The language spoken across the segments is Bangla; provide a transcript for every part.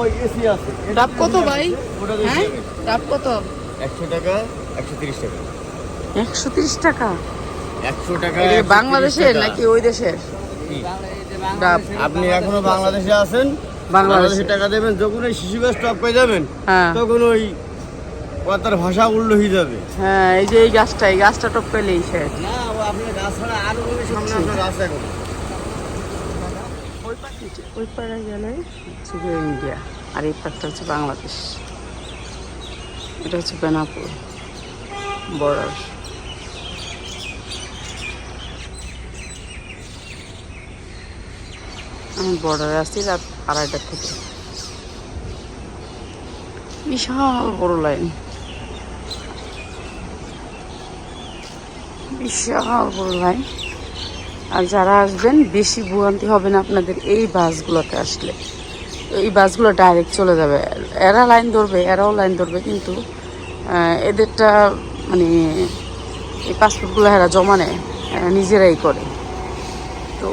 ওই এসি আছে। ডাব কত ভাই? হ্যাঁ? ডাব কত? একশো টাকা একশো তিরিশ টাকা। একশো তিরিশ টাকা? একশো টাকা এটা কি 130 বাংলাদেশের নাকি ওই দেশের? ডাব আপনি এখনও বাংলাদেশে আছেন? বাংলাদেশে। টাকা দেবেন যখন ওই শিশু গাছ টপ পেয়ে যাবেন হ্যাঁ। তখন ওই কথার ভাষা উল্টো হয়ে যাবে। হ্যাঁ এই যে এই গাছটা এই গাছটা টপ পেলেই শেষ না আপনার গাছ ছাড়া আরও সামনে আপনার রাস্তা এখন ওই পাড়ে গেলে ইন্ডিয়া। আর এই পাড়টা হচ্ছে বাংলাদেশ। এটা হচ্ছে বেনাপুর বর্ডার। আমি বর্ডারে আসছি রাত আড়াইটার থেকে। বিশাল বড় লাইন। বিশাল বড় লাইন। আর যারা আসবেন, বেশি ভোগান্তি হবে না আপনাদের এই বাসগুলোতে আসলে। এই বাসগুলো ডাইরেক্ট চলে যাবে। এরা লাইন ধরবে, এরাও লাইন ধরবে, কিন্তু এদেরটা মানে এই পাসপোর্টগুলো এরা জমা নেয় নিজেরাই করে। তো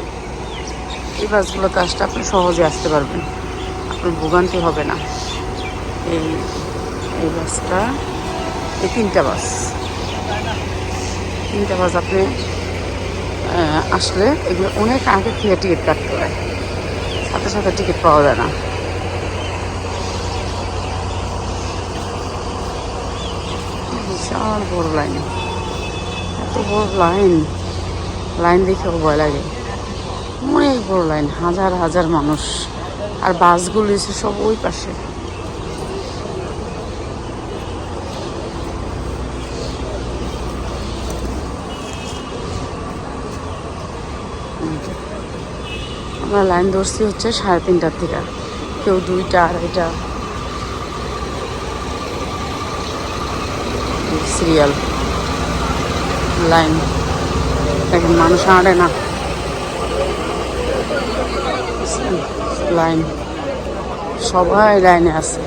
এই বাসগুলোতে আসলে আপনি সহজে আসতে পারবেন। আপনার ভোগান্তি হবে না। এই এই বাসটা, এই তিনটা বাস। তিনটা বাস আপনি আসলে এগুলো অনেক আগে থেকে টিকিট কাটতে হয়। সাথে সাথে টিকিট পাওয়া যায় না। বিশাল বড় লাইন এত বড় লাইন লাইন দেখে ভয় লাগে। অনেক বড় লাইন হাজার হাজার মানুষ। আর বাসগুলো এসে সব ওই পাশে। আমরা লাইন ধরছি হচ্ছে সাড়ে তিনটার থেকে। কেউ দুইটা, আড়াইটা। Serial line. দেখেন, মানুষ আড়ে না। লাইন। সবাই লাইনে আছে।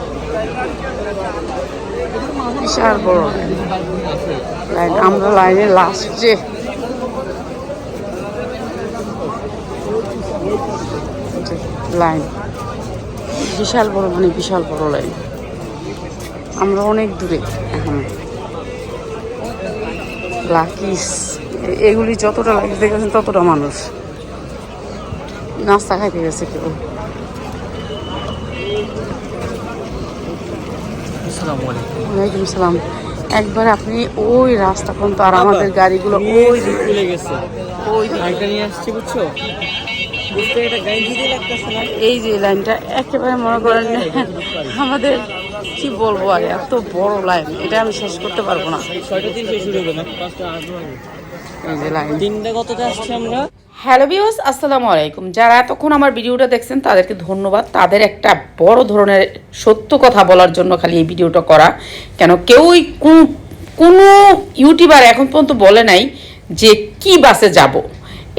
বিশাল বড়। লাইন, আমরা লাইনে লাস্টে লাইন। বিশাল বড় মানে বিশাল বড় লাইন। আমরা অনেক দূরে এখন। লাকিস এগুলি যতটা লাকিস দেখেছেন ততটা মানুষ। নাস্তা খাইতে গেছে কেউ। ওয়ালাইকুম সালাম একবার আপনি ওই রাস্তা পর্যন্ত আর আমাদের গাড়িগুলো ওই দিকে ভুলে গেছে। ওই দিকে। নিয়ে আসছি বুঝছ? এই যে লাইনটা একেবারে মনে করেন আমাদের কি বলব আর এত বড় লাইন এটা আমি শেষ করতে পারব না। হয়ে হ্যালো ভিউস আসসালামু আলাইকুম। যারা এতক্ষণ আমার ভিডিওটা দেখছেন তাদেরকে ধন্যবাদ। তাদের একটা বড় ধরনের সত্য কথা বলার জন্য খালি এই ভিডিওটা করা। কেন কেউই কোন কোনো ইউটিউবার এখন পর্যন্ত বলে নাই যে কি বাসে যাব।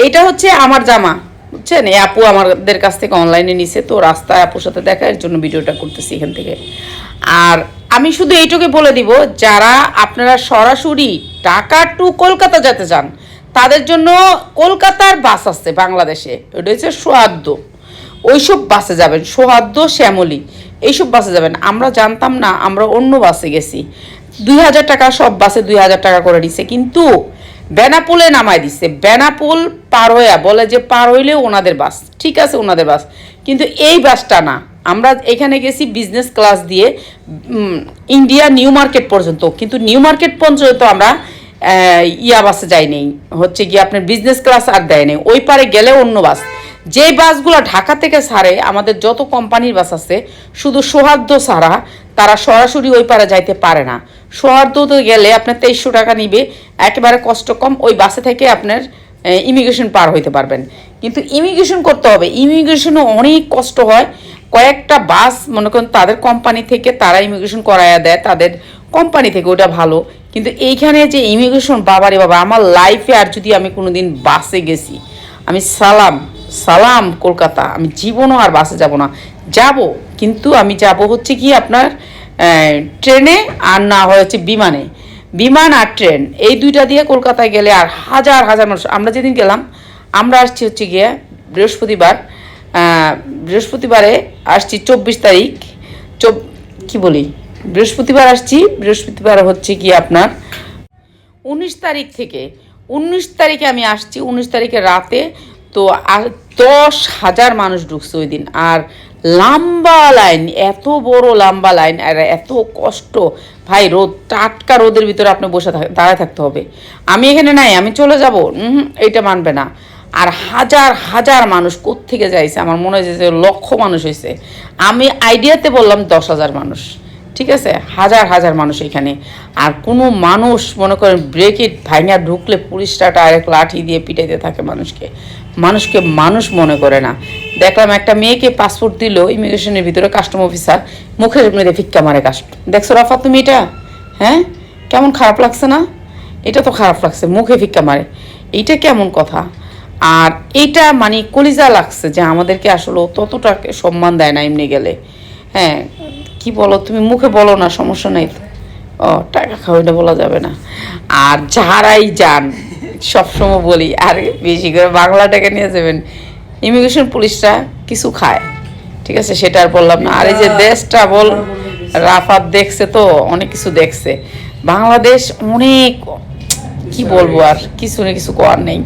এটা হচ্ছে আমার জামা। বুঝছেন? এই আপু আমাদের কাছ থেকে অনলাইনে নিছে, তো রাস্তায় আপুর সাথে দেখা, এর জন্য ভিডিওটা করতেছি এখান থেকে। আর আমি শুধু এইটুকু বলে দিব, যারা আপনারা সরাসরি ঢাকা টু কলকাতা যেতে চান, তাদের জন্য কলকাতার বাস আছে বাংলাদেশে। ওটা হচ্ছে সোহাদ্দ। ওইসব বাসে যাবেন, সোহাদ্দ, শ্যামলী, এইসব বাসে যাবেন। আমরা জানতাম না, আমরা অন্য বাসে গেছি। দুই হাজার টাকা, সব বাসে দুই হাজার টাকা করে নিছে। কিন্তু বেনাপোলে নামায় দিচ্ছে বেনাপোল পার হইয়া বলে যে পার হইলেও ওনাদের বাস। ঠিক আছে, ওনাদের বাস। কিন্তু এই বাসটা না। আমরা এখানে গেছি বিজনেস ক্লাস দিয়ে ইন্ডিয়া নিউ মার্কেট পর্যন্ত। কিন্তু নিউ মার্কেট পর্যন্ত আমরা ইয়া বাসে যাই নেই। হচ্ছে গিয়ে আপনার বিজনেস ক্লাস আর দেয় নেই। ওই পারে গেলে অন্য বাস। যে বাসগুলো ঢাকা থেকে ছাড়ে, আমাদের যত কোম্পানির বাস আছে, শুধু সৌহার্দ্য ছাড়া তারা সরাসরি ওই পারে যাইতে পারে না। সৌহার্দ্যতে গেলে আপনার তেইশশো টাকা নিবে। একেবারে কষ্ট কম, ওই বাসে থেকে আপনার ইমিগ্রেশন পার হইতে পারবেন। কিন্তু ইমিগ্রেশন করতে হবে। ইমিগ্রেশনও অনেক কষ্ট হয়। কয়েকটা বাস, মনে করেন, তাদের কোম্পানি থেকে তারা ইমিগ্রেশন করাইয়া দেয়। তাদের কোম্পানি থেকে ওটা ভালো। কিন্তু এইখানে যে ইমিগ্রেশন বাবারে বাবা, আমার লাইফে আর যদি আমি কোনোদিন বাসে গেছি, আমি সালাম সালাম কলকাতা, আমি জীবনও আর বাসে যাব না। যাব, কিন্তু আমি যাব হচ্ছে কি আপনার ট্রেনে আর না হয় হচ্ছে বিমানে। বিমান আর ট্রেন, এই দুইটা দিয়ে কলকাতায় গেলে আর হাজার হাজার মানুষ, আমরা যেদিন গেলাম, আমরা আসছি হচ্ছে গিয়ে বৃহস্পতিবার বৃহস্পতিবারে আসছি চব্বিশ তারিখ, চব, কি বলি? বৃহস্পতিবার আসছি, বৃহস্পতিবার হচ্ছে কি আপনার উনিশ তারিখ থেকে। উনিশ তারিখে আমি আসছি, উনিশ তারিখে রাতে তো আর দশ হাজার মানুষ ঢুকছে ওই দিন। আর লম্বা লাইন, এত বড় লম্বা লাইন, আর এত কষ্ট। ভাই, রোদ, টাটকা রোদের ভিতরে আপনি বসে দাঁড়ায় থাকতে হবে। আমি এখানে নাই, আমি চলে যাব। হুম, এইটা মানবে না। আর হাজার হাজার মানুষ কোত্থেকে যাইছে? আমার মনে হয়েছে যে লক্ষ মানুষ হয়েছে আমি আইডিয়াতে বললাম দশ হাজার মানুষ। ঠিক আছে? হাজার হাজার মানুষ এখানে। আর কোনো মানুষ, মনে করেন ব্রেকেট ভাঙা ঢুকলে পুলিশরা ডাইরেক্ট লাঠি দিয়ে পিটাইতে থাকে মানুষকে। মানুষকে মানুষ মনে করে না। দেখলাম একটা মেয়েকে পাসপোর্ট দিল ইমিগ্রেশনের ভিতরে কাস্টম অফিসার মুখের মেরে ভিক্ষা মারে কাস্ট দেখছ রাফা তুমি এটা? হ্যাঁ? কেমন খারাপ লাগছে না? এটা তো খারাপ লাগছে, মুখে ভিক্ষা মারে। এইটা কেমন কথা? আর এইটা মানে কলিজা লাগছে যে আমাদেরকে আসলে ততটা সম্মান দেয় না এমনি গেলে। হ্যাঁ কি বলো? তুমি মুখে বলো না সমস্যা নেই তো। ও টাকা খাওয়াইটা বলা যাবে না। আর যারাই যান সবসময় বলি আর বেশি করে বাংলা টাকা নিয়ে যাবেন। ইমিগ্রেশন পুলিশরা কিছু খায় ঠিক আছে? সেটা আর বললাম না। আর এই যে দেশটা বল রাফাত দেখছে তো অনেক কিছু দেখছে। বাংলাদেশ অনেক কি বলব আর কিছু না কিছু করার নেই।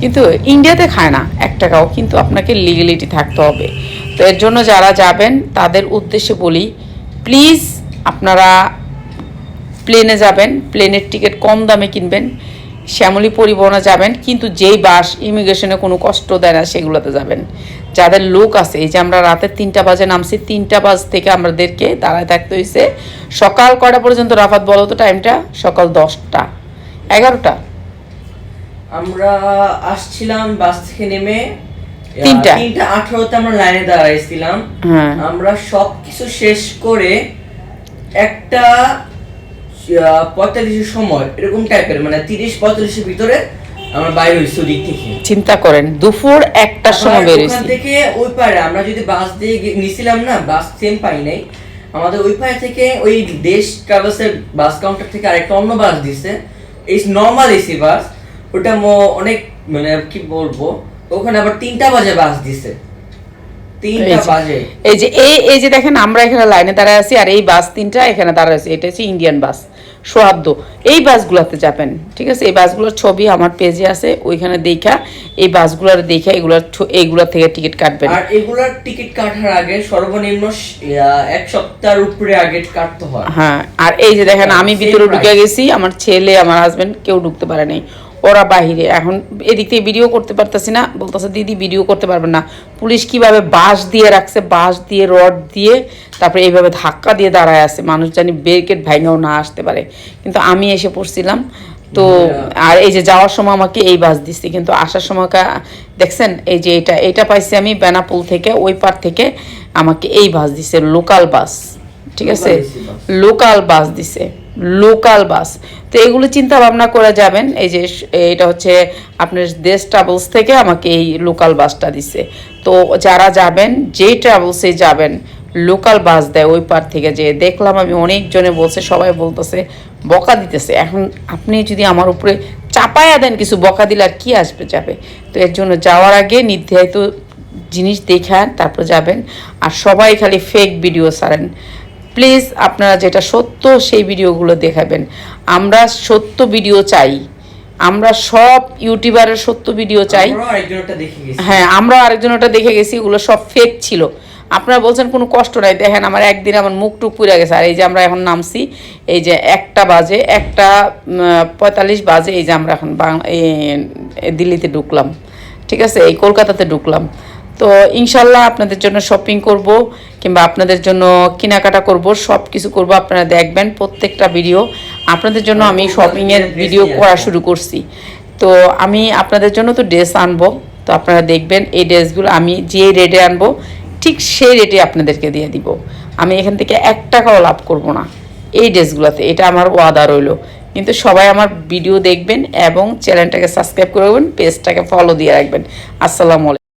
কিন্তু ইন্ডিয়াতে খায় না এক টাকাও কিন্তু আপনাকে লিগেলিটি থাকতে হবে। তো এর জন্য যারা যাবেন তাদের উদ্দেশ্যে বলি প্লিজ আপনারা প্লেনে যাবেন প্লেনের টিকিট কম দামে কিনবেন, শ্যামলী পরিবহনে যাবেন, কিন্তু যেই বাস ইমিগ্রেশনে কোনো কষ্ট দেয় না, সেগুলোতে যাবেন। যাদের লোক আছে, এই যে আমরা রাতের তিনটা বাজে নামছি, তিনটা বাজ থেকে আমাদেরকে দাঁড়ায় থাকতে হয়েছে সকাল কটা পর্যন্ত রাফাত বলো তো টাইমটা সকাল দশটা, এগারোটা। আমরা আসছিলাম বাস থেকে নেমে তিনটা। তিনটা আঠারোতে আমরা লাইনে দাঁড়াইছিলাম। হ্যাঁ। আমরা সব কিছু শেষ করে একটা আহ, পঁয়তাল্লিশের সময় এরকম টাইপের মানে তিরিশ পঁয়তাল্লিশের ভিতরে আমরা বাইরে ওদিক থেকে। চিন্তা করেন দুপুর একটার সময় ওখান থেকে ওই পারে আমরা যদি বাস দিয়ে নিছিলাম না বাস সেম পাই নাই। আমাদের ওই পারে থেকে ওই দেশ ট্রাভেলসের বাস কাউন্টার থেকে আরেকটা অন্য বাস দিছে। এই নর্মাল এসি বাস ওটা মো- অনেক মানে কি বলব? ওখানে আবার তিনটা বাজে বাস দিছে। এই যে- এই এই যে দেখেন আমরা এখানে লাইনে দাঁড়ায় আছি আর এই বাস তিনটা এখানে দাঁড়ায় আছে। এটা হচ্ছে ইন্ডিয়ান বাস এই বাসগুলোতে যাবেন ঠিক আছে? এই বাসগুলোর ছবি আমার পেজে আছে ওইখানে দেখা এই বাসগুলোর দেখে এগুলোর থেকে টিকিট কাটবেন। আর এগুলার টিকিট কাটার আগে সর্বনিম্ন এক সপ্তাহের উপরে আগে কাটতে হয়। হ্যাঁ আর এই যে দেখেন আমি ভিতরে ঢুকে গেছি আমার ছেলে আমার হাজবেন্ড কেউ ঢুকতে পারে নাই। ওরা বাহিরে। এখন এদিক থেকে ভিডিও করতে পারতেছি না বলতেছে দিদি ভিডিও করতে পারবেন না। পুলিশ কীভাবে বাঁশ দিয়ে রাখছে বাঁশ দিয়ে রড দিয়ে তারপরে এইভাবে ধাক্কা দিয়ে দাঁড়ায় আছে। মানুষ জানি ব্যারিকেড ভাঙেও না আসতে পারে। কিন্তু আমি এসে পড়ছিলাম। তো আর এই যে যাওয়ার সময় আমাকে এই বাস দিচ্ছে। কিন্তু আসার সময় কা- দেখছেন এই যে এটা এটা পাইছি আমি বেনাপুল থেকে ওই পার থেকে আমাকে এই বাস দিচ্ছে লোকাল বাস ঠিক আছে। লোকাল বাস দিছে। লোকাল বাস তো এগুলো চিন্তা ভাবনা করে যাবেন। এই যে এটা হচ্ছে আপনার দেশ ট্রাভেলস থেকে আমাকে এই লোকাল বাসটা দিছে। তো যারা যাবেন যেই ট্রাভেলসে যাবেন লোকাল বাস দেয় ওই পার থেকে যে দেখলাম আমি অনেকজনে বলছে সবাই বলতেছে বকা দিতেছে। এখন আপনি যদি আমার উপরে চাপায়া দেন কিছু বকা দিলে আর কি আসবে যাবে? তো এর জন্য যাওয়ার আগে নির্ধারিত জিনিস দেখান তারপর যাবেন। আর সবাই খালি ফেক ভিডিও ছাড়েন। প্লিজ আপনারা যেটা সত্য সেই ভিডিওগুলো দেখাবেন। আমরা সত্য ভিডিও চাই। আমরা সব ইউটিউবারের সত্য ভিডিও চাই। হ্যাঁ আমরা আরেকজন ওটা দেখে গেছি ওগুলো সব ফেক ছিল। আপনারা বলছেন কোনো কষ্ট নাই। দেখেন আমার একদিন আমার মুখ টুক পুড়ে গেছে। আর এই যে আমরা এখন নামছি এই যে একটা বাজে একটা পঁয়তাল্লিশ বাজে এই যে আমরা এখন দিল্লিতে ঢুকলাম। ঠিক আছে? এই কলকাতাতে ঢুকলাম। তো ইনশাল্লাহ আপনাদের জন্য শপিং করব কিংবা আপনাদের জন্য কেনাকাটা করব সব কিছু করব। আপনারা দেখবেন প্রত্যেকটা ভিডিও আপনাদের জন্য আমি শপিংয়ের ভিডিও করা শুরু করছি। তো আমি আপনাদের জন্য তো ড্রেস আনব। তো আপনারা দেখবেন এই ড্রেসগুলো আমি যে রেটে আনব, ঠিক সেই রেটে আপনাদেরকে দিয়ে দিব। আমি এখান থেকে এক টাকাও লাভ করব না এই ড্রেসগুলোতে এটা আমার ওয়াদা রইল। কিন্তু সবাই আমার ভিডিও দেখবেন এবং চ্যানেলটাকে সাবস্ক্রাইব করবেন পেজটাকে ফলো দিয়ে রাখবেন। আসসালামু আলাইকুম।